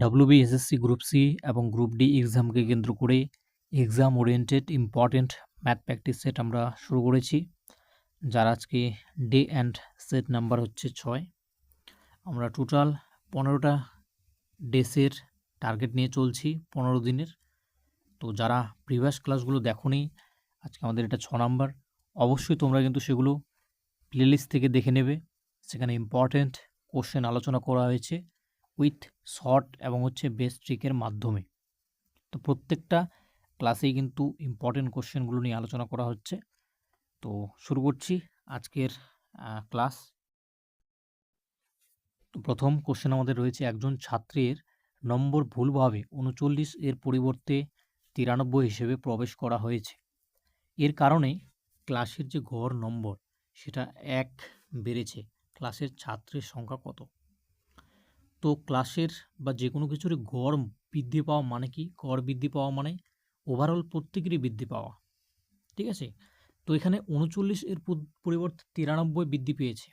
WB SSC group C এবং group D এক্সামকে কেন্দ্র করে exam oriented important math practice set আমরা শুরু করেছি, যার আজকে ডে অ্যান্ড সেট নাম্বার হচ্ছে ছয়। আমরা টোটাল পনেরোটা ডেসের টার্গেট নিয়ে চলছি পনেরো দিনের। তো যারা প্রিভিয়াস ক্লাসগুলো দেখোনি, আজকে আমাদের এটা ছ নাম্বার অবশ্যই তোমরা কিন্তু সেগুলো প্লেলিস্ট থেকে দেখে নেবে। সেখানে ইম্পর্ট্যান্ট কোশ্চেন আলোচনা করা হয়েছে। উইথ শর্ট এবং হচ্ছে বেস্ট ট্রিকের মাধ্যমে। তো প্রত্যেকটা ক্লাসেই কিন্তু ইম্পর্টেন্ট কোশ্চেনগুলো নিয়ে আলোচনা করা হচ্ছে। তো শুরু করছি আজকের ক্লাস। প্রথম কোশ্চেন আমাদের রয়েছে, একজন ছাত্রের নম্বর ভুলভাবে উনচল্লিশ এর পরিবর্তে তিরানব্বই হিসেবে প্রবেশ করা হয়েছে। এর কারণে ক্লাসের যে গড় নম্বর, সেটা এক বেড়েছে। ক্লাসের ছাত্রের সংখ্যা কত? তো ক্লাসের বা যে কোনো কিছুর গড় বৃদ্ধি পাওয়া মানে কি? গড় বৃদ্ধি পাওয়া মানে ওভারঅল প্রত্যেকেরই বৃদ্ধি পাওয়া। ঠিক আছে? তো এখানে উনচল্লিশ এর পরিবর্তে তিরানব্বই বৃদ্ধি পেয়েছে।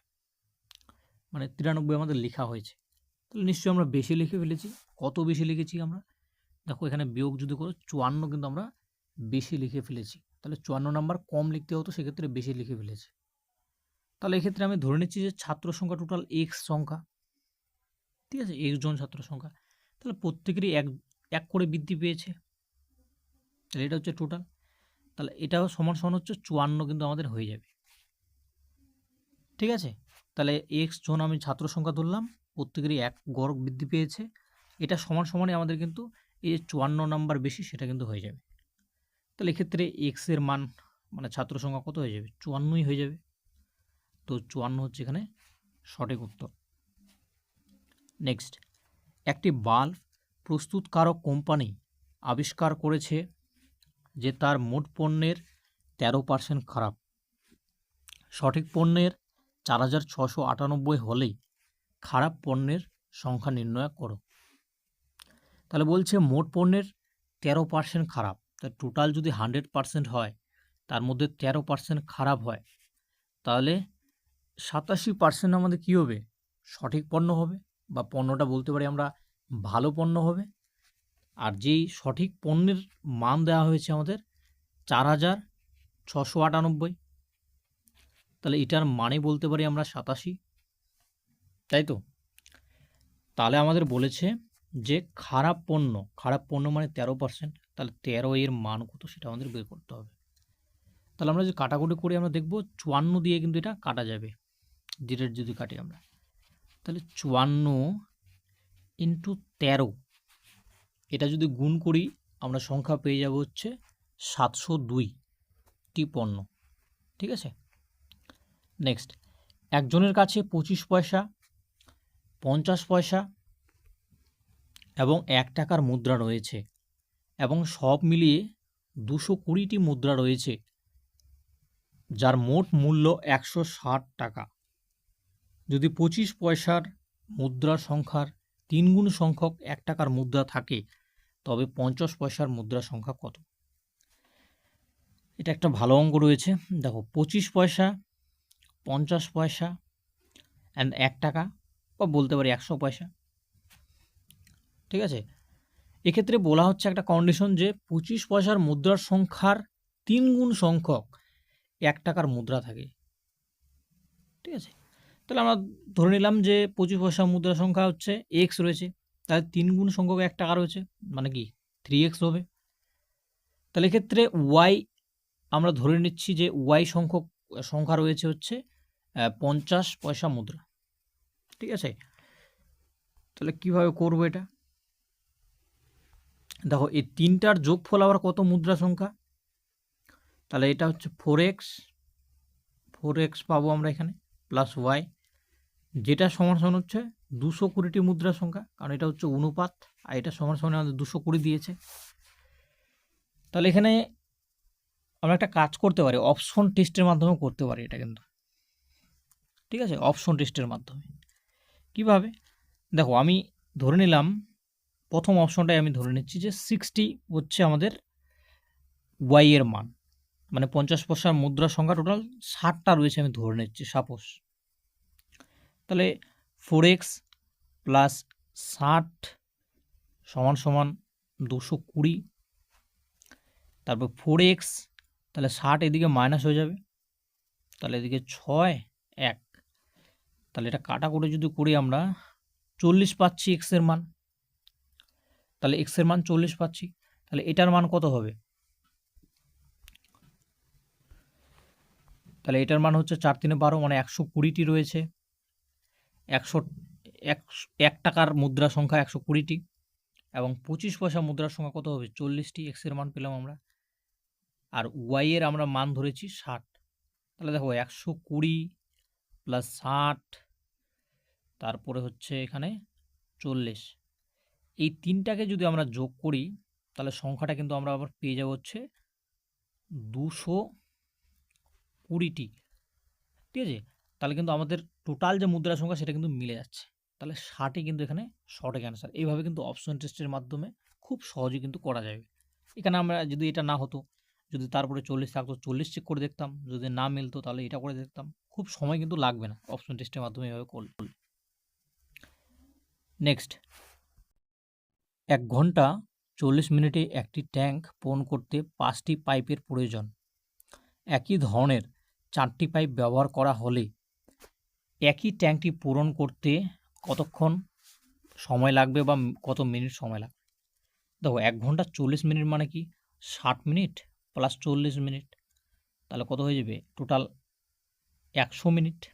মানে তিরানব্বই আমাদের লেখা হয়েছে। তাহলে নিশ্চয়ই আমরা বেশি লিখে ফেলেছি। কত বেশি লিখেছি আমরা? দেখো এখানে বিয়োগ যদি করো, চুয়ান্ন কিন্তু আমরা বেশি লিখে ফেলেছি। তাহলে চুয়ান্ন নাম্বার কম লিখতে হতো, সেক্ষেত্রে বেশি লিখে ফেলেছি। তাহলে এক্ষেত্রে আমি ধরে নিচ্ছি যে ছাত্র সংখ্যা টোটাল এক্স সংখ্যা। ঠিক আছে এক্স জন ছাত্র সংখ্যা। তাহলে প্রত্যেকেরই এক এক করে বৃদ্ধি পেয়েছে। তাহলে এটা হচ্ছে টোটাল তাহলে এটাও সমান সমান হচ্ছে চুয়ান্ন কিন্তু আমাদের হয়ে যাবে। ঠিক আছে? তাহলে এক্স জন আমি ছাত্র সংখ্যা ধরলাম, প্রত্যেকেরই এক গড় বৃদ্ধি পেয়েছে। এটা সমান সমানে আমাদের কিন্তু এই যে চুয়ান্ন নাম্বার বেশি, সেটা কিন্তু হয়ে যাবে। তাহলে এক্ষেত্রে এক্সের মান মানে ছাত্র সংখ্যা কত হয়ে যাবে? চুয়ান্নই হয়ে যাবে। তো চুয়ান্ন হচ্ছে এখানে সঠিক উত্তর। নেক্সট একটি বাল্ব প্রস্তুতকারক কোম্পানি আবিষ্কার করেছে যে তার মোট পণ্যের তেরো পার্সেন্ট খারাপ। সঠিক পণ্যের চার হাজার ছশো আটানব্বই হলেই খারাপ পণ্যের সংখ্যা নির্ণয় করো। তাহলে বলছে মোট পণ্যের তেরো পার্সেন্ট খারাপ। তা টোটাল যদি হান্ড্রেড পার্সেন্ট হয়, তার মধ্যে তেরো পার্সেন্ট খারাপ হয়, তাহলে সাতাশি পার্সেন্ট আমাদের কী হবে? সঠিক পণ্য হবে। বা পণ্যটা বলতে পারি আমরা ভালো পণ্য হবে। আর যেই সঠিক পণ্যের মান দেওয়া হয়েছে আমাদের চার হাজার ছশো আটানব্বই। তাহলে এটার মানে বলতে পারি আমরা সাতাশি। তাই তো? তাহলে আমাদের বলেছে যে খারাপ পণ্য খারাপ পণ্য মানে তেরো পার্সেন্ট, তাহলে তেরো এর মান কত সেটা আমাদের বের করতে হবে। তাহলে আমরা যদি কাটাকুটি করে আমরা দেখব চুয়ান্ন দিয়ে কিন্তু এটা কাটা যাবে। ডিরেট যদি কাটি আমরা। তাহলে চুয়ান্ন ইন্টু তেরো। এটা যদি গুণ করি, আমরা সংখ্যা পেয়ে যাব হচ্ছে সাতশো দুইটি পণ্য ঠিক আছে? নেক্সট একজনের কাছে পঁচিশ পয়সা, পঞ্চাশ পয়সা এবং এক টাকার মুদ্রা রয়েছে এবং সব মিলিয়ে দুশো কুড়িটি মুদ্রা রয়েছে, যার মোট মূল্য একশো ষাট টাকা। যদি পঁচিশ পয়সার মুদ্রা সংখ্যার তিন গুণ সংখ্যক এক টাকার মুদ্রা থাকে, তবে পঞ্চাশ পয়সার মুদ্রা সংখ্যা কত? এটা একটা ভালো অঙ্ক রয়েছে। দেখো, পঁচিশ পয়সা, পঞ্চাশ পয়সা অ্যান্ড এক টাকা, বা বলতে পারি একশো পয়সা। ঠিক আছে? এক্ষেত্রে বলা হচ্ছে একটা কন্ডিশন যে পঁচিশ পয়সার মুদ্রার সংখ্যার তিন গুণ সংখ্যক এক টাকার মুদ্রা থাকে। ঠিক আছে? তাহলে আমরা ধরে নিলাম যে পঁচিশ পয়সা মুদ্রা সংখ্যা হচ্ছে এক্স রয়েছে, তাহলে তিন গুণ সংখ্যক এক টাকা রয়েছে মানে কি? থ্রি এক্স হবে। তাহলে এক্ষেত্রে ওয়াই আমরা ধরে নিচ্ছি যে ওয়াই সংখ্যক, সংখ্যা রয়েছে হচ্ছে পঞ্চাশ পয়সা মুদ্রা। ঠিক আছে? তাহলে কীভাবে করব এটা? দেখো, এই তিনটার যোগফল আবার কত মুদ্রা সংখ্যা? তাহলে এটা হচ্ছে ফোর এক্স ফোর এক্স পাবো আমরা এখানে প্লাস ওয়াই যেটা সমান সমান হচ্ছে দুশো কুড়িটি মুদ্রা সংখ্যা, কারণ এটা হচ্ছে অনুপাত, আর এটা সমান সমান আমাদের দুশো কুড়ি দিয়েছে। তাহলে এখানে আমরা একটা কাজ করতে পারি অপশন টেস্টের মাধ্যমে করতে পারি এটা কিন্তু। ঠিক আছে? অপশন টেস্টের মাধ্যমে। কীভাবে? দেখো, আমি ধরে নিলাম, প্রথম অপশনটাই আমি ধরে নিচ্ছি যে সিক্সটি হচ্ছে আমাদের ওয়াইয়ের মান। মানে পঞ্চাশ পয়সার মুদ্রা সংখ্যা টোটাল ষাটটা রয়েছে আমি ধরে নিচ্ছি সাপোজ তাহলে ফোর এক্স প্লাস ষাট সমান সমান দুশো কুড়ি। তারপর ফোর এক্স তাহলে ষাট এদিকে মাইনাস হয়ে যাবে। তাহলে এদিকে ছয়, এক। তাহলে এটা কাটা করে যদি করি আমরা চল্লিশ পাচ্ছি এক্সের মান। তাহলে এক্সের মান চল্লিশ পাচ্ছি। তাহলে এটার মান কত হবে? তাহলে এটার মান হচ্ছে চার তিনে বারো মানে একশো কুড়িটি রয়েছে। একশো এক টাকার মুদ্রা সংখ্যা একশো কুড়িটি এবং পঁচিশ পয়সা মুদ্রার সংখ্যা কত হবে? চল্লিশটি এক্সের মান পেলাম আমরা। আর ওয়াইয়ের আমরা মান ধরেছি ষাট। তাহলে দেখো, একশো কুড়ি প্লাস ষাট, তারপরে হচ্ছে এখানে চল্লিশ। এই তিনটাকে যদি আমরা যোগ করি, তাহলে সংখ্যাটা কিন্তু আমরা আবার পেয়ে যাব হচ্ছে দুশো কুড়িটি। ঠিক আছে? তাহলে কিন্তু আমাদের টোটাল যে মুদ্রা সংখ্যা সেটা কিন্তু মিলে যাচ্ছে। তাহলে ষাটই কিন্তু এখানে সঠিক অ্যান্সার এইভাবে কিন্তু অপশন টেস্টের মাধ্যমে খুব সহজে কিন্তু করা যাবে। এখানে আমরা যদি এটা না হতো, যদি তারপরে চল্লিশ থাকতো, চল্লিশ চেক করে দেখতাম, যদি না মিলতো তাহলে এটা করে দেখতাম। খুব সময় কিন্তু লাগবে না অপশন টেস্টের মাধ্যমে এভাবে করলে। নেক্সট এক ঘণ্টা চল্লিশ মিনিটে একটি ট্যাঙ্ক পূরণ করতে পাঁচটি পাইপের প্রয়োজন। একই ধরনের চারটি পাইপ ব্যবহার করা হলে একই ট্যাঙ্কটি পূরণ করতে কতক্ষণ সময় লাগবে বা কত মিনিট সময় লাগবে? দেখো, এক ঘণ্টা চল্লিশ মিনিট মানে কি? ষাট মিনিট প্লাস চল্লিশ মিনিট। তাহলে কত হয়ে যাবে? টোটাল একশো মিনিট।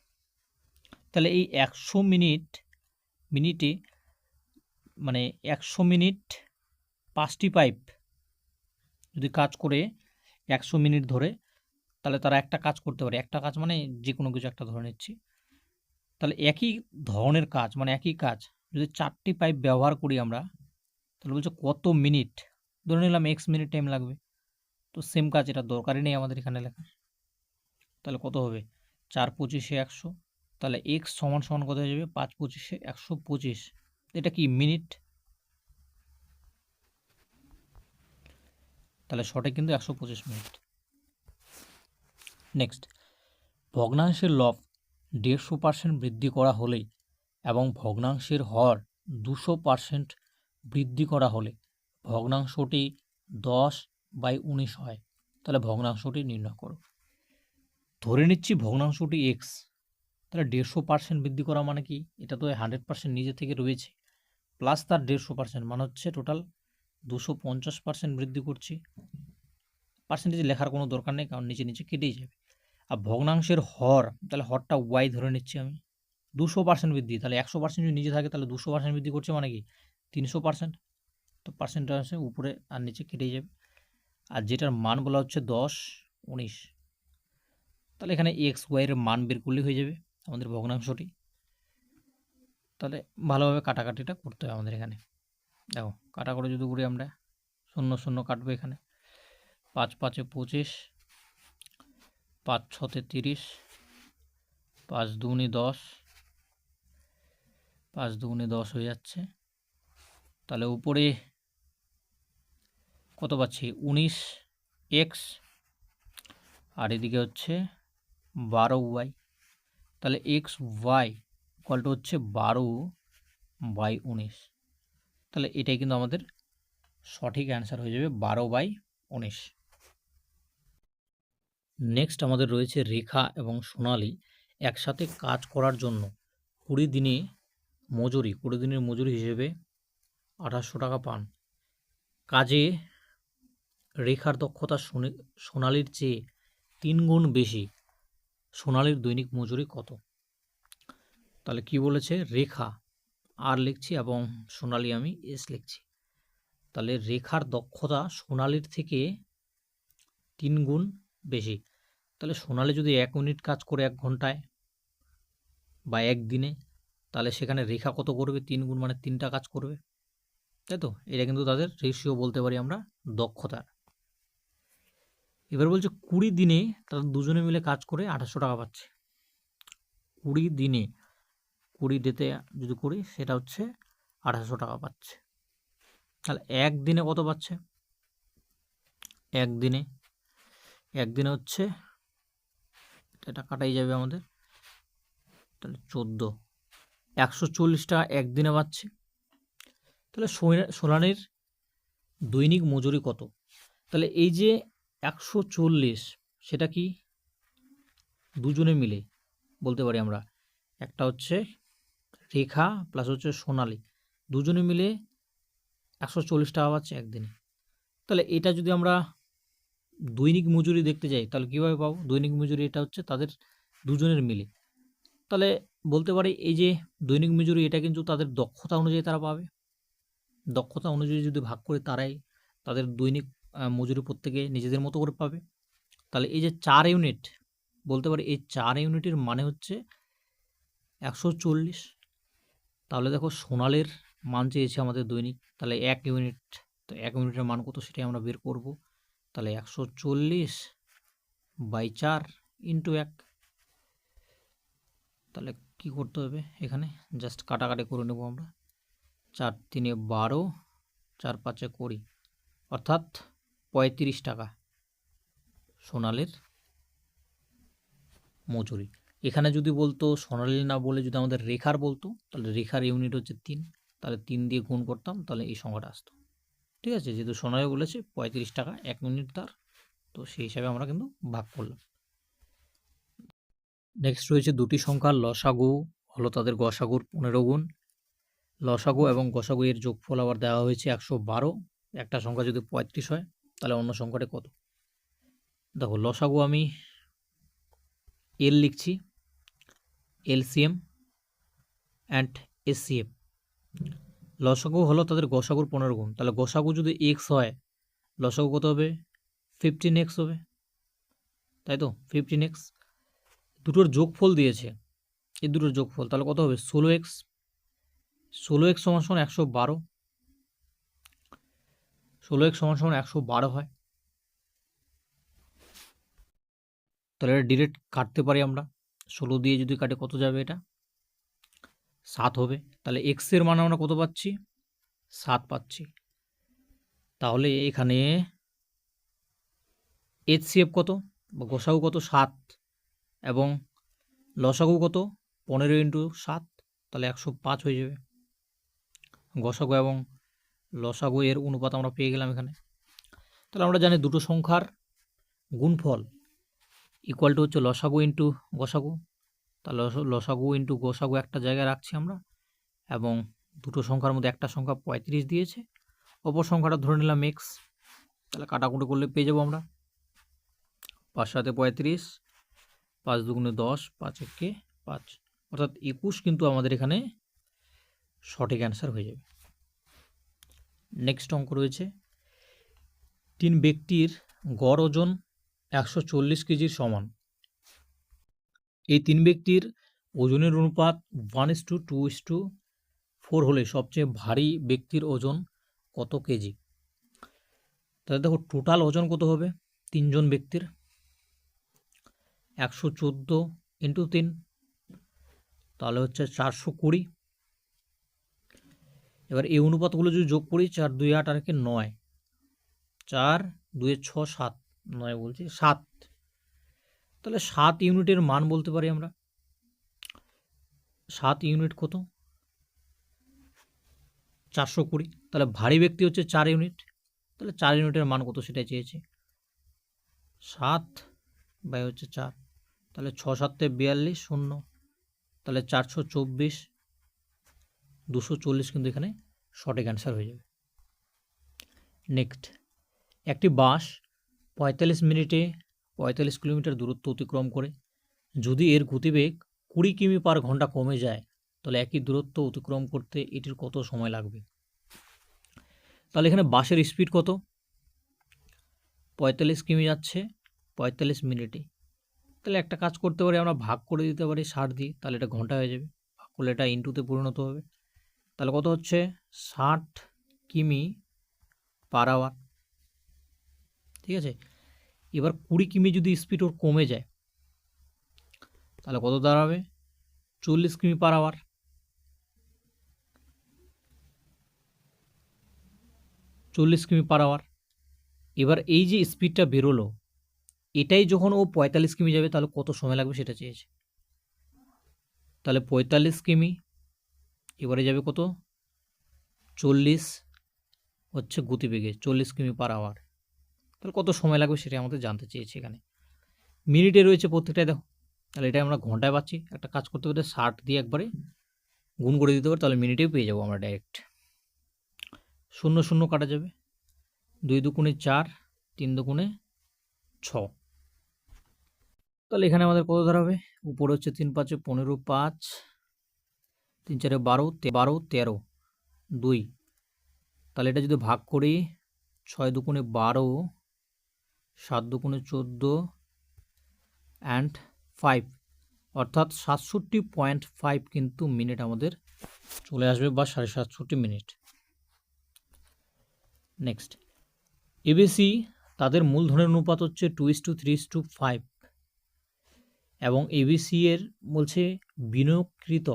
তাহলে এই একশো মিনিট, মিনিটে মানে একশো মিনিট পাঁচটি পাইপ যদি কাজ করে একশো মিনিট ধরে, তাহলে তারা একটা কাজ করতে পারে। একটা কাজ মানে যে কোনো কিছু একটা ধরে নিচ্ছি। তাহলে একই ধরনের কাজ মানে একই কাজ, যদি চারটি পাইপ ব্যবহার করি আমরা, তাহলে বলছে কত মিনিট ধরে নিলাম এক্স মিনিট টাইম লাগবে। তো সেম কাজ, এটা দরকারই নেই আমাদের এখানে লেখার। তাহলে কত হবে? চার পঁচিশে একশো। তাহলে এক্স সমান সমান কত হয়ে যাবে? পাঁচ পঁচিশে একশো পঁচিশ। এটা কি মিনিট তাহলে সঠিক কিন্তু একশো পঁচিশ মিনিট নেক্সট ভগ্নাংশের লব দেড়শো পার্সেন্ট বৃদ্ধি করা হলে এবং ভগ্নাংশের হর দুশো পার্সেন্ট বৃদ্ধি করা হলে ভগ্নাংশটি দশ বাই উনিশ হয়। তাহলে ভগ্নাংশটি নির্ণয় করো। ধরে নিচ্ছি ভগ্নাংশটি এক্স তাহলে দেড়শো পার্সেন্ট বৃদ্ধি করা মানে কি? এটা তো হান্ড্রেড পার্সেন্ট নিজে থেকে রয়েছে। প্লাস তার দেড়শো পার্সেন্ট মানে হচ্ছে টোটাল দুশো পঞ্চাশ পার্সেন্ট বৃদ্ধি করছি। পার্সেন্টেজ লেখার কোনো দরকার নেই, কারণ নিচে নিচে কেটেই যাবে। আর ভগ্নাংশের হর, তাহলে হরটা ওয়াই ধরে নিচ্ছি আমি। দুশো পার্সেন্ট বৃদ্ধি, তাহলে একশো পার্সেন্ট যদি নিচে থাকে, তাহলে দুশো পার্সেন্ট বৃদ্ধি করছে মানে কি? তিনশো পার্সেন্ট তো পার্সেন্টটা আছে উপরে আর নিচে কেটেই যাবে। আর যেটার মান বলা হচ্ছে দশ, উনিশ। তাহলে এখানে এক্স ওয়াইয়ের মান বের করলেই হয়ে যাবে আমাদের ভগ্নাংশটি। তাহলে ভালোভাবে কাটাকাটিটা করতে হবে আমাদের এখানে। দেখো কাটা করে যদি করি আমরা, শূন্য শূন্য কাটবো এখানে। পাঁচ, পাঁচে পঁচিশ। পাঁচ ছতে তিরিশ, পাঁচ দুগুনি দশ, পাঁচ দুগুনি দশ হয়ে যাচ্ছে। তাহলে উপরে কত পাচ্ছি? উনিশ এক্স, আর এদিকে হচ্ছে বারো ওয়াই। তাহলে এক্স ওয়াই কলটা হচ্ছে বারো বাই উনিশ। তাহলে এটাই কিন্তু আমাদের সঠিক অ্যান্সার হয়ে যাবে বারো বাই উনিশ। নেক্সট আমাদের রয়েছে রেখা এবং সোনালি একসাথে কাজ করার জন্য কুড়ি দিনে মজুরি, কুড়ি দিনের মজুরি হিসেবে আঠাশশো টাকা পান। কাজে রেখার দক্ষতা সোনে- সোনালির চেয়ে তিন গুণ বেশি। সোনালির দৈনিক মজুরি কত? তাহলে কি বলেছে? রেখা, আর লিখছি এবং সোনালি আমি এস লিখছি। তাহলে রেখার দক্ষতা সোনালির থেকে তিন গুণ বেশি। তাহলে সোনালি যদি এক মিনিট কাজ করে এক ঘন্টায় বা একদিনে তাহলে সেখানে রেখা কত করবে? তিন গুণ মানে তিনটা কাজ করবে। তাই তো? এটা কিন্তু তাদের রেশিও বলতে পারি আমরা দক্ষতার। এবার বলছে কুড়ি দিনে তারা দুজনে মিলে কাজ করে আঠাশশো টাকা পাচ্ছে। কুড়ি দিনে, কুড়ি ডেতে যদি করি সেটা হচ্ছে আঠাশশো টাকা পাচ্ছে। তাহলে একদিনে কত পাচ্ছে? একদিনে একদিনে হচ্ছে, এটা কাটাই যাবে আমাদের। তাহলে চোদ্দ। একশো চল্লিশ টাকা একদিনে পাচ্ছে। তাহলে সোনা- সোনালির দৈনিক মজুরি কত? তাহলে এই যে একশো চল্লিশ, সেটা কি দুজনে মিলে বলতে পারি আমরা? একটা হচ্ছে রেখা প্লাস হচ্ছে সোনালি। দুজনে মিলে একশো চল্লিশ টাকা পাচ্ছে একদিনে। তাহলে এটা যদি আমরা দৈনিক মজুরি দেখতে যাই, তাহলে কীভাবে পাবো? দৈনিক মজুরি এটা হচ্ছে তাদের দুজনের মিলে। তাহলে বলতে পারি এই যে দৈনিক মজুরি, এটা কিন্তু তাদের দক্ষতা অনুযায়ী তারা পাবে। দক্ষতা অনুযায়ী যদি ভাগ করে তারাই তাদের দৈনিক মজুরি প্রত্যেকে নিজেদের মতো করে পাবে। তাহলে এই যে চার ইউনিট, বলতে পারি এই চার ইউনিটের মানে হচ্ছে একশো চল্লিশ। তাহলে দেখো সোনালের মান চেয়েছে আমাদের দৈনিক, তাহলে এক ইউনিট, তো এক ইউনিটের মান কত সেটাই আমরা বের করব। তাহলে একশো চল্লিশ বাই চার ইন্টু এক। তাহলে কি করতে হবে এখানে? জাস্ট কাটাকাটি করে নেব আমরা। চার তিনে বারো, চার পাঁচে কুড়ি। অর্থাৎ পঁয়ত্রিশ টাকা সোনালের মজুরি। এখানে যদি বলতো, সোনালি না বলে যদি আমাদের রেখার বলতো, তাহলে রেখার ইউনিট হচ্ছে তিন। তাহলে তিন দিয়ে গুণ করতাম, তাহলে এই সংখ্যাটা আসতো। ঠিক আছে? যেহেতু সোনালি বলেছে, পঁয়ত্রিশ টাকা এক ইউনিট তার, তো সেই হিসাবে আমরা কিন্তু ভাগ করলাম। নেক্সট রয়েছে দুটি সংখ্যার লসাগু, হলো তাদের গসাগুর পনেরো গুণ। লসাগু এবং গসাগু এর যোগফল আবার দেওয়া হয়েছে একশো বারো। একটা সংখ্যা যদি পঁয়ত্রিশ হয়, তাহলে অন্য সংখ্যাটা কত? দেখো, লসাগু আমি এল লিখছি এলসিএম অ্যান্ড এসসিএম লসাগু হলো তাদের গসাগুর পনেরো গুণ। তাহলে গসাগু যদি এক্স হয়, লসাগু কত হবে? ফিফটিন এক্স হবে। তাই তো? ফিফটিন এক্স দুটোর যোগফল দিয়েছে। এই দুটোর যোগফল, তাহলে কত হবে? ষোলো এক্স ষোলো এক্স সমান সমান একশো বারো। ষোলো এক্স সমান সমান একশো বারো হয়। তাহলে এটা ডিরেক্ট কাটতে পারি আমরা। ষোলো দিয়ে যদি কাটে, কত যাবে এটা? সাত হবে। তাহলে এক্সের মান আমরা কত পাচ্ছি? সাত পাচ্ছি। তাহলে এখানে এইচসিএফ কত? বা গোসাগু কত? সাত। এবং লসাগু কত? পনেরো ইন্টু সাত। তাহলে একশো পাঁচ হয়ে যাবে। গসাগু এবং লসাগু এর অনুপাত আমরা পেয়ে গেলাম এখানে। তাহলে আমরা জানি দুটো সংখ্যার গুণফল ইকুয়াল টু হচ্ছে লসাগু ইন্টু গসাগু। তাহলে লস- লসাগু ইন্টু গোসাগু একটা জায়গায় রাখছি আমরা এবং দুটো সংখ্যার মধ্যে একটা সংখ্যা পঁয়ত্রিশ দিয়েছে। অপর সংখ্যাটা ধরে নিলাম এক্স তাহলে কাটাকুটি করলে পেয়ে যাব আমরা। পাঁচ সাথে পঁয়ত্রিশ, পাঁচ দুগুণে দশ, পাঁচ একে পাঁচ। অর্থাৎ একুশ কিন্তু আমাদের এখানে সঠিক অ্যান্সার হয়ে যাবে। নেক্সট অঙ্ক রয়েছে। তিন ব্যক্তির গড় ওজন একশো চল্লিশ কেজির সমান। এই তিন ব্যক্তির ওজনের অনুপাত one is to two is to four হলে সবচেয়ে ভারী ব্যক্তির ওজন কত কেজি তাহলে দেখো টোটাল ওজন কত হবে? তিনজন ব্যক্তির। একশো চোদ্দ ইন্টু তিন। তাহলে হচ্ছে চারশো কুড়ি। এবার এই অনুপাতগুলো যদি যোগ করি, চার, দুই, আট আর একে নয়। চার, দুয়ে ছ, সাত। নয় বলছি, সাত। তাহলে সাত ইউনিটের মান বলতে পারি আমরা। সাত ইউনিট কত? চারশো কুড়ি। তাহলে ভারী ব্যক্তি হচ্ছে চার ইউনিট। তাহলে চার ইউনিটের মান কত সেটাই চেয়েছে? সাত বাই হচ্ছে চার। তাহলে ছ সাতে বিয়াল্লিশ শূন্য। তাহলে চারশো চব্বিশ। দুশো চল্লিশ কিন্তু এখানে সঠিক অ্যান্সার হয়ে যাবে। নেক্সট একটি বাস পঁয়তাল্লিশ মিনিটে পঁয়তাল্লিশ কিলোমিটার দূরত্ব অতিক্রম করে। যদি এর গতিবেগ কুড়ি কিমি পার ঘণ্টা কমে যায়, তাহলে একই দূরত্ব অতিক্রম করতে এটির কত সময় লাগবে? তাহলে এখানে বাসের স্পিড কত? পঁয়তাল্লিশ কিমি যাচ্ছে, পঁয়তাল্লিশ মিনিটে। তাহলে একটা কাজ করতে পারি, আমরা ভাগ করে দিতে পারি ষাট দিয়ে, তাহলে এটা ঘণ্টা হয়ে যাবে। ভাগ করলে এটা ইন্টুতে পরিণত হবে। তাহলে কত হচ্ছে? ষাট কিমি পার আওয়ার ঠিক আছে? এবার কুড়ি কিমি যদি স্পিড ওর কমে যায়, তাহলে কত দাঁড়াবে? চল্লিশ কিমি পার আওয়ার চল্লিশ কিমি পার আওয়ার এবার এই যে স্পিডটা বেরোলো, এটাই যখন ও পঁয়তাল্লিশ কিমি যাবে, তাহলে কত সময় লাগবে সেটা চেয়েছে? তাহলে পঁয়তাল্লিশ কিমি, এবারে যাবে কত? চল্লিশ হচ্ছে গতিবেগে, চল্লিশ কিমি পার আওয়ার তাহলে কত সময় লাগবে সেটা আমাদের জানতে চেয়েছি এখানে। মিনিটে রয়েছে প্রত্যেকটাই দেখো। তাহলে এটা আমরা ঘন্টায় পাচ্ছি। একটা কাজ করতে করতে ষাট দিয়ে একবারে গুণ করে দিতে পারি, তাহলে মিনিটেও পেয়ে যাব আমরা ডাইরেক্ট শূন্য শূন্য কাটা যাবে। দুই দুগুণে চার, তিন দুগুণে ছ। তাহলে এখানে আমাদের কত ধরা হবে? উপরে হচ্ছে তিন পাঁচে, পনেরো পাঁচ, তিন চারে বারো বারো, তেরো, দুই। তাহলে এটা যদি ভাগ করি, ছয় দুগুণে বারো সাত দুগুণে চোদ্দ অ্যান্ড ফাইভ অর্থাৎ সাতষট্টি পয়েন্ট ফাইভ কিন্তু মিনিট আমাদের চলে আসবে বা সাড়ে সাতষট্টি মিনিট নেক্সট এবিসি তাদের মূলধনের অনুপাত হচ্ছে two is to three to five এবং এবিসি এর বলছে বিনিয়োগকৃত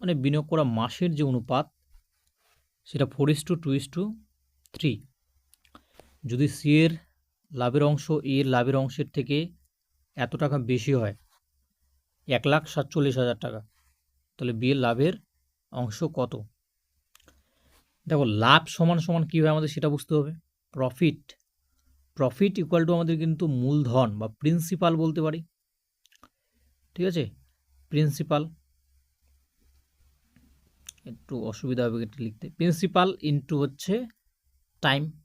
মানে বিনিয়োগ করা মাসের যে অনুপাত, সেটা four is to two is to three যদি সি এর লাভের অংশ এর লাভের অংশের থেকে এত টাকা বেশি হয়। এক লাখ সাতচল্লিশ হাজার টাকা। তাহলে বি এর লাভের অংশ কত? দেখো, লাভ সমান সমান কী হয় আমাদের সেটা বুঝতে হবে। প্রফিট প্রফিট ইকুয়াল টু আমাদের কিন্তু মূলধন বা প্রিন্সিপাল বলতে পারি। ঠিক আছে? প্রিন্সিপাল একটু অসুবিধা হবে লিখতে। প্রিন্সিপাল ইন্টু হচ্ছে টাইম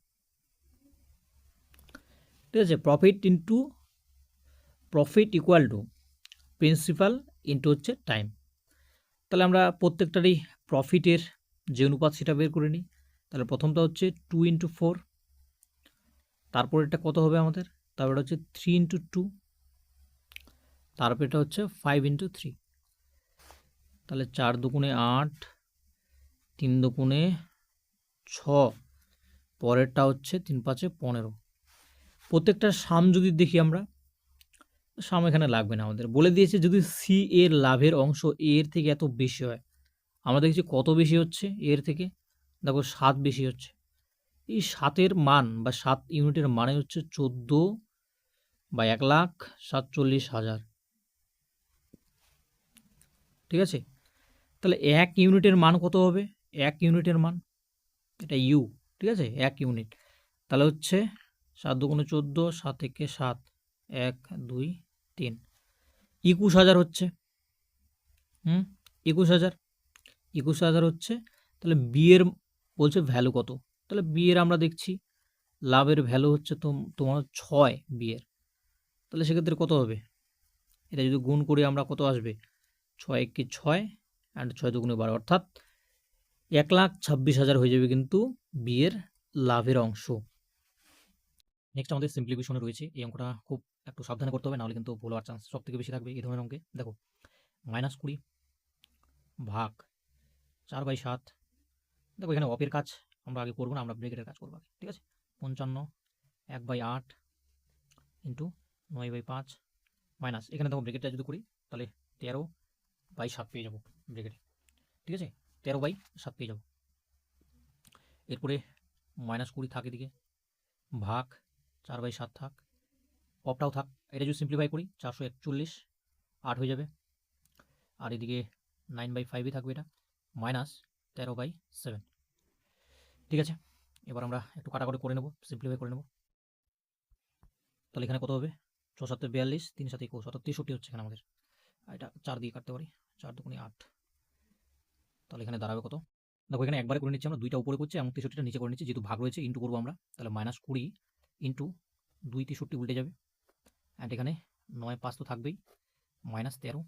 ঠিক আছে profit into profit equal to principal into হচ্ছে টাইম তাহলে আমরা প্রত্যেকটারই প্রফিটের যে অনুপাত সেটা বের করে নিই। তাহলে প্রথমটা হচ্ছে টু ইন্টু ফোর তারপর এটা কত হবে আমাদের? তারপর হচ্ছে থ্রি ইন্টু টু তারপর এটা হচ্ছে ফাইভ ইন্টু থ্রি তাহলে চার দুগুণে আট, তিন দুগুণে ছ, পরেরটা হচ্ছে তিন পাঁচে পনেরো। প্রত্যেকটা সাম যদি দেখি আমরা, সাম এখানে লাগবে না আমাদের। বলে দিয়েছে যদি সি এর লাভের অংশ এর থেকে এত বেশি হয়, আমরা দেখছি কত বেশি হচ্ছে এর থেকে? দেখো সাত বেশি হচ্ছে। এই সাতের মান বা সাত ইউনিটের মানে হচ্ছে চোদ্দ বা এক লাখ সাতচল্লিশ হাজার। ঠিক আছে? তাহলে এক ইউনিটের মান কত হবে? এক ইউনিটের মান, এটা ইউ ঠিক আছে? এক ইউনিট। তাহলে হচ্ছে সাত দুগুণে চোদ্দ, সাত একে সাত, এক, দুই, তিন। একুশ হাজার হচ্ছে। হুম? একুশ হাজার। একুশ হাজার হচ্ছে। তাহলে বিয়ের বলছে ভ্যালু কত? তাহলে বিয়ের আমরা দেখছি, লাভের ভ্যালু হচ্ছে তোমার ছয় বিয়ের তাহলে সেক্ষেত্রে কত হবে? এটা যদি গুণ করি আমরা কত আসবে? ছয় একে ছয় অ্যান্ড ছয় দুগুণে বারো। অর্থাৎ এক লাখ ছাব্বিশ হাজার হয়ে যাবে কিন্তু বিয়ের লাভের অংশ। নেক্সট আমাদের সিম্পলিফিকেশনে রয়েছে। এই অঙ্কটা খুব একটু সাবধানে করতে হবে, নাহলে কিন্তু ভুল হওয়ার চান্স সব থেকে বেশি থাকবে। এই ধরনের অঙ্কে, দেখো মাইনাস কুড়ি ভাগ চার বাই সাত, দেখো, এখানে অপের কাজ আমরা আগে করব না, আমরা ব্রেকেটের কাজ করব আগে, ঠিক আছে? পঞ্চান্ন, এক বাই আট ইন্টু নয় বাই পাঁচ মাইনাস এখানে দেখো ব্রেকেটটা যদি করি, তাহলে তেরো বাই সাত পেয়ে যাব ব্রেকেটে ঠিক আছে? তেরো বাই সাত পেয়ে যাব। এরপরে মাইনাস কুড়ি থাক দিকে ভাগ চার বাই সাত থাক। অপটাও থাক। এটা যদি সিম্পলিফাই করি, চারশো একচল্লিশ, আট হয়ে যাবে। আর এদিকে নাইন বাই ফাইভই থাকবে এটা মাইনাস তেরো বাই সেভেন ঠিক আছে? এবার আমরা একটু কাটাকাটি করে নেব সিম্পলিফাই করে নেব। তাহলে এখানে কত হবে? ছ সাতে বিয়াল্লিশ, তিন সাথে একুশ, অর্থাৎ তেষট্টি হচ্ছে এখানে আমাদের। এটা চার দিয়ে কাটতে পারি, চার দুগুণে আট। তাহলে এখানে দাঁড়াবে কত? দেখো এখানে একবারে করে নিচ্ছি আমরা, দুইটা উপরে করছি, এবং তেষট্টিটা নিচে করে নিচ্ছি, যেহেতু ভাগ রয়েছে ইন্টু করব আমরা। তাহলে মাইনাস কুড়ি ইন্টু দুই তেষট্টি উল্টে যাবে। অ্যান্ড এখানে নয় পাঁচ তো থাকবেই। মাইনাস তেরো,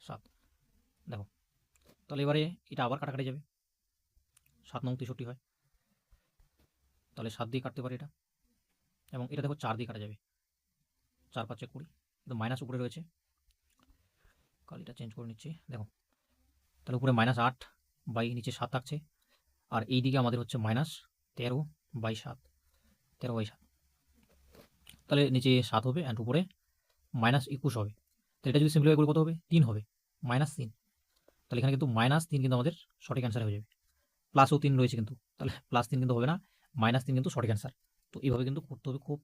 সাত। দেখো, তাহলে এবারে এটা আবার কাটাকাটি যাবে। সাত নং তেষট্টি হয়। তাহলে সাত দিয়ে কাটতে পারি এটা। এবং এটা দেখো চার দিয়ে কাটা যাবে। চার পাঁচে কুড়ি। কিন্তু মাইনাস উপরে রয়েছে। কালিটা চেঞ্জ করে নিচ্ছি। দেখো, তাহলে উপরে মাইনাস আট বাই নিচে সাত থাকছে। আর এই দিকে আমাদের হচ্ছে মাইনাস তেরো বাই সাত। তেরো বাই সাত। তাহলে নিচে সাত হবে অ্যান্ড উপরে মাইনাস একুশ হবে। তো এটা যদি সিম্পলিফাই করে কত হবে? তিন হবে। মাইনাস তিন। তাহলে এখানে কিন্তু মাইনাস তিন কিন্তু আমাদের সঠিক অ্যান্সার হয়ে যাবে। প্লাসও তিন রয়েছে কিন্তু। তাহলে প্লাস তিন কিন্তু হবে না মাইনাস তিন কিন্তু সঠিক অ্যান্সার তো এইভাবে কিন্তু করতে হবে খুব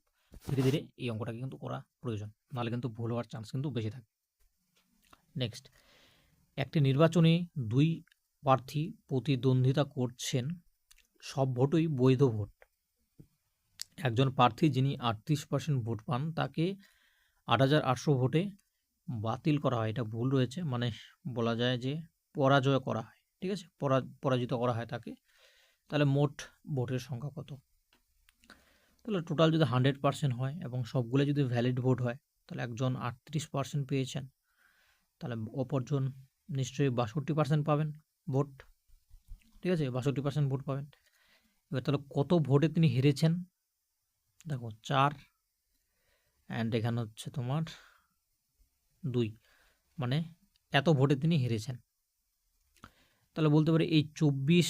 ধীরে ধীরে এই অঙ্কটাকে কিন্তু করা প্রয়োজন। নাহলে কিন্তু ভুল হওয়ার চান্স কিন্তু বেশি থাকে নেক্সট একটি নির্বাচনে দুই প্রার্থী প্রতিদ্বন্দ্বিতা করছেন, সব ভোটই বৈধ ভোট। একজন প্রার্থী যিনি আটত্রিশ পার্সেন্ট ভোট পান, তাকে আট হাজার আটশো ভোটে বাতিল করা হয়। এটা ভুল রয়েছে। মানে বলা যায় যে পরাজয় করা হয়। ঠিক আছে? পরা, পরাজিত করা হয় তাকে। তাহলে মোট ভোটের সংখ্যা কত? তাহলে টোটাল যদি হান্ড্রেড পার্সেন্ট হয় এবং সবগুলো যদি ভ্যালিড ভোট হয়, তাহলে একজন আটত্রিশ পার্সেন্ট পেয়েছেন। তাহলে অপরজন নিশ্চয়ই বাষট্টি পার্সেন্ট পাবেন ভোট। ঠিক আছে? বাষট্টি পার্সেন্ট ভোট পাবেন। এবার তাহলে কত ভোটে তিনি হেরেছেন? দেখো চার অ্যান্ড এখানে হচ্ছে তোমার দুই। মানে এত ভোটে তিনি হেরেছেন। তাহলে বলতে পারি এই চব্বিশ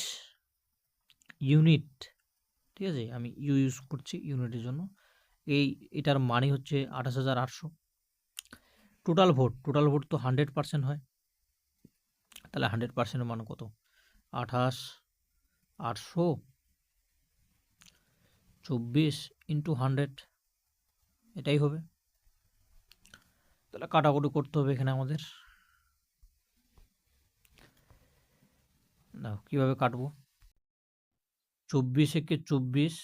ইউনিট ঠিক আছে? আমি ইউ ইউজ করছি ইউনিটের জন্য। এই, এটার মানে হচ্ছে আঠাশ হাজার আটশো। টোটাল ভোট টোটাল ভোট তো হান্ড্রেড পার্সেন্ট হয়। তাহলে হান্ড্রেড পার্সেন্টের মান কত? আঠাশ আটশো। চব্বিশ ইন্টু হান্ড্রেড এটাই হবে। তাহলে কাটাকুটি করতে হবে এখানে আমাদের। না কীভাবে কাটবো? চব্বিশ একে চব্বিশ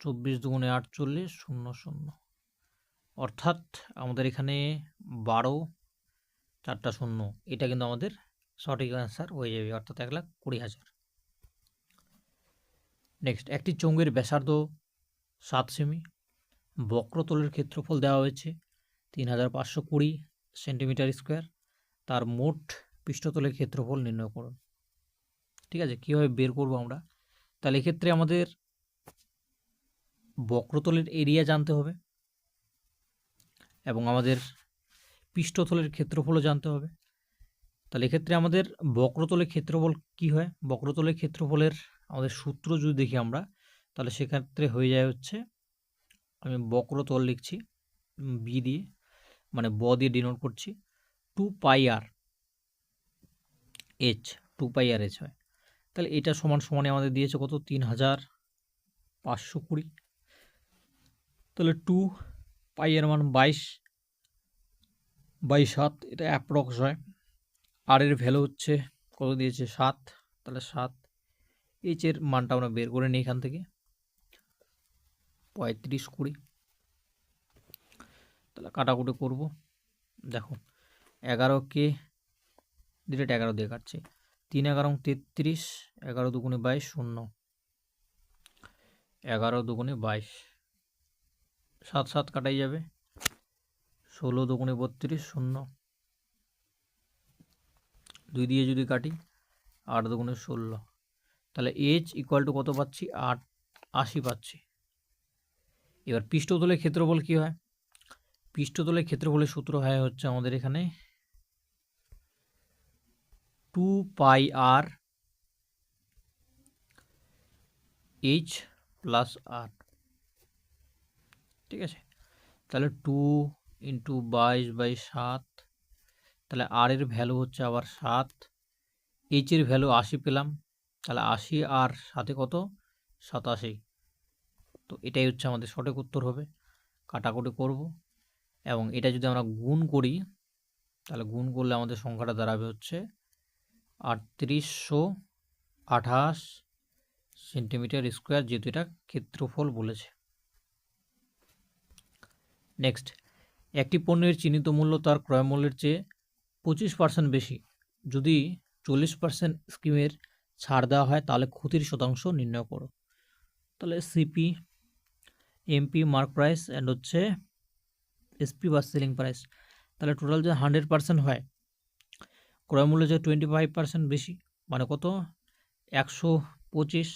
চব্বিশ দুগুণে আটচল্লিশ, শূন্য শূন্য। অর্থাৎ আমাদের এখানে বারো, চারটা শূন্য, এটা কিন্তু আমাদের সঠিক অ্যান্সার হয়ে যাবে, অর্থাৎ এক লাখ কুড়ি হাজার। নেক্সট একটি চঙ্গের ব্যাসার্ধ সাত সেমি। বক্রতলের ক্ষেত্রফল দেওয়া হয়েছে তিন হাজার পাঁচশো কুড়ি সেন্টিমিটার স্কোয়ার। তার মোট পৃষ্ঠতলের ক্ষেত্রফল নির্ণয় করুন। ঠিক আছে, কীভাবে বের করব আমরা? তাহলে এক্ষেত্রে আমাদের বক্রতলের এরিয়া জানতে হবে এবং আমাদের পৃষ্ঠতলের ক্ষেত্রফলও জানতে হবে। তাহলে এক্ষেত্রে আমাদের বক্রতলের ক্ষেত্রফল কি হয়? বক্রতলের ক্ষেত্রফলের আমাদের সূত্র যদি দেখি আমরা, তাহলে সেক্ষেত্রে হয়ে যায় হচ্ছে, আমি বক্রতল লিখছি বি দিয়ে মানে ব দিয়ে ডিনোট করছি two pi r h two pi r h হয়। তাহলে এটা সমান সমানে আমাদের দিয়েছে কত? তিন হাজার পাঁচশো কুড়ি। তাহলে টু পাই এর মান বাইশ বাই সাত, এটা অ্যাপ্রক্স হয়। আর এর ভ্যালু হচ্ছে কত দিয়েছে? সাত। তাহলে সাত এইচ এর মানটা আমরা বের করে নিই এখান থেকে। পঁয়ত্রিশ কুড়ি। তাহলে কাটাকুটি করব। দেখো, এগারো কে ডিরেক্ট এগারো দিয়ে কাটছে। তিন এগারো তেত্রিশ, এগারো দুগুণে বাইশ শূন্য। এগারো দুগুণে বাইশ। সাত সাত কাটাই যাবে। ষোলো দুগুণে বত্রিশ শূন্য। দুই দিয়ে যদি কাটি, আট দুগুণে ষোলো। তাহলে এইচ ইকুয়াল টু কত পাচ্ছি? আট, আশি পাচ্ছি। এবার পৃষ্ঠতলের ক্ষেত্রফল কী হয়? পৃষ্ঠতলের ক্ষেত্রফলের সূত্র হয় হচ্ছে আমাদের এখানে two pi r h plus r ঠিক আছে? তাহলে টু ইন্টু বাইশ বাই সাত, তাহলে আর এর ভ্যালু হচ্ছে আবার সাত। এইচ এর ভ্যালু আশি পেলাম। তাহলে আশি আর সাথে কত? সাতাশি। তো এটাই হচ্ছে আমাদের সঠিক উত্তর হবে। কাটাকুটি করব। এবং এটা যদি আমরা গুণ করি, তাহলে গুণ করলে আমাদের সংখ্যাটা দাঁড়াবে হচ্ছে আটত্রিশশো আঠাশ সেন্টিমিটার স্কোয়ার, যেহেতু এটা ক্ষেত্রফল বলেছে। নেক্সট, একটি পণ্যের চিহ্নিত মূল্য তার ক্রয় মূল্যের চেয়ে পঁচিশ পার্সেন্ট বেশি। যদি চল্লিশ পার্সেন্ট স্কিমের ছাড় দেওয়া হয়, তাহলে ক্ষতির শতাংশ নির্ণয় করো। তাহলে CP MP mark price and হচ্ছে এসপি বা সেলিং প্রাইস তাহলে টোটাল যে হান্ড্রেড পার্সেন্ট হয়, ক্রয় মূল্য যে টোয়েন্টি ফাইভ পার্সেন্ট বেশি মানে কত? একশো পঁচিশ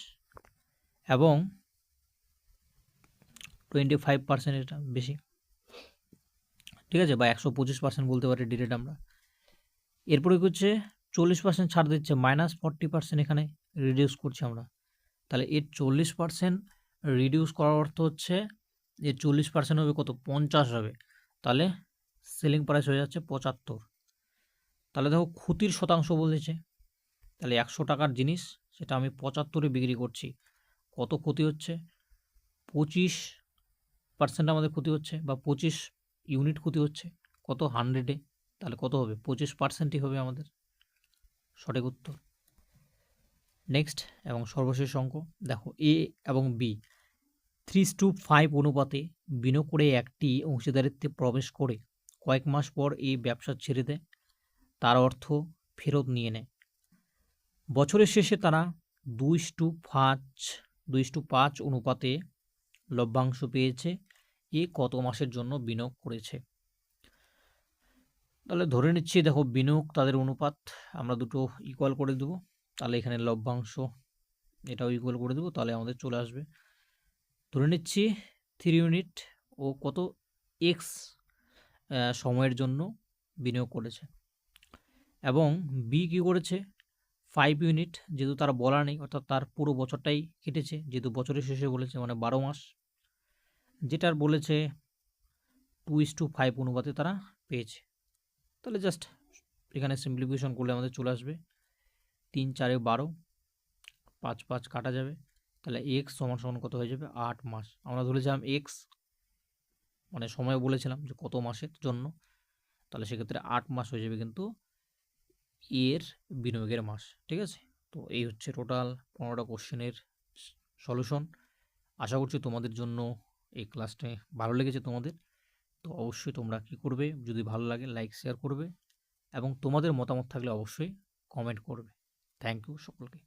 এবং টোয়েন্টি ফাইভ পার্সেন্ট এটা বেশি। ঠিক আছে? বা একশো পঁচিশ পার্সেন্ট বলতে পারি ডিরেক্ট আমরা। এরপরে হচ্ছে? চল্লিশ পার্সেন্ট ছাড় দিচ্ছে মাইনাস ফর্টি পার্সেন্ট এখানে রিডিউস করছি আমরা। তাহলে এর চল্লিশ পার্সেন্ট রিডিউস করার অর্থ হচ্ছে যে চল্লিশ পার্সেন্ট হবে কত? পঞ্চাশ হবে। তাহলে সেলিং প্রাইস হয়ে যাচ্ছে পঁচাত্তর। তাহলে দেখো ক্ষতির শতাংশ বলেছে। তাহলে একশো টাকার জিনিস সেটা আমি পঁচাত্তরে বিক্রি করছি। কত ক্ষতি হচ্ছে? পঁচিশ পার্সেন্ট আমাদের ক্ষতি হচ্ছে বা পঁচিশ ইউনিট ক্ষতি হচ্ছে। কত হান্ড্রেডে তাহলে কত হবে? পঁচিশ পার্সেন্টই হবে আমাদের। সঠিক উত্তর। নেক্সট এবং সর্বশেষ অঙ্ক। দেখো এ এবং বি থ্রি টু ফাইভ অনুপাতে বিনিয়োগ করে একটি অংশীদারিত্বে প্রবেশ করে কয়েক মাস পর এই ব্যবসা ছেড়ে দেয়। তার অর্থ ফেরত নিয়ে নেয়। বছরের শেষে তারা দুই টু পাঁচ, দুই টু পাঁচ অনুপাতে লভ্যাংশ পেয়েছে। এ কত মাসের জন্য বিনিয়োগ করেছে? তাহলে ধরে নিচ্ছি দেখো বিনিয়োগ তাদের অনুপাত, আমরা দুটো ইকুয়াল করে দেবো। তাহলে এখানে লভ্যাংশ, এটাও ইকুয়াল করে দেবো, তাহলে আমাদের চলে আসবে। ধরে নিচ্ছি থ্রি ইউনিট ও কত এক্স সময়ের জন্য বিনিয়োগ করেছে। এবং বি কী করেছে? ফাইভ ইউনিট যেহেতু তার বলা নেই, অর্থাৎ তার পুরো বছরটাই কেটেছে, যেহেতু বছরের শেষে বলেছে মানে বারো মাস। যেটার বলেছে টু ইস টু ফাইভ অনুপাতে তারা পেয়েছে। তাহলে জাস্ট এখানে সিম্পলিফিকেশন করলে আমাদের চলে আসবে। তিন, চারে বারো, পাঁচ পাঁচ কাটা যাবে। তাহলে এক্স সমান সমান কত হয়ে যাবে? আট মাস। আমরা ধরেছিলাম এক্স মানে সময় বলেছিলাম যে কত মাসের জন্য। তাহলে সেক্ষেত্রে আট মাস হয়ে যাবে কিন্তু এর বিনিয়োগের মাস, ঠিক আছে? তো এই হচ্ছে টোটাল পনেরোটা কোশ্চেনের সলিউশন আশা করছি তোমাদের জন্য এই ক্লাসটা ভালো লেগেছে তোমাদের। তো অবশ্যই তোমরা কী করবে? যদি ভালো লাগে লাইক শেয়ার করবে এবং তোমাদের মতামত থাকলে অবশ্যই কমেন্ট করবে। থ্যাংক ইউ সকলকে।